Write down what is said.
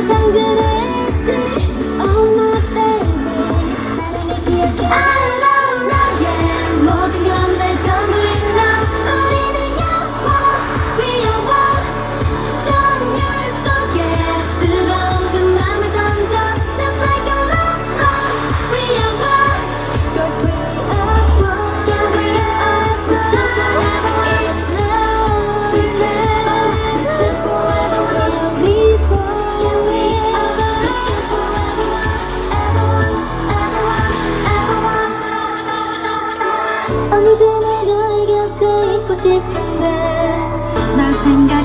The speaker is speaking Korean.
三个 언제나 너의 곁에 있고 싶은데 널 생각하면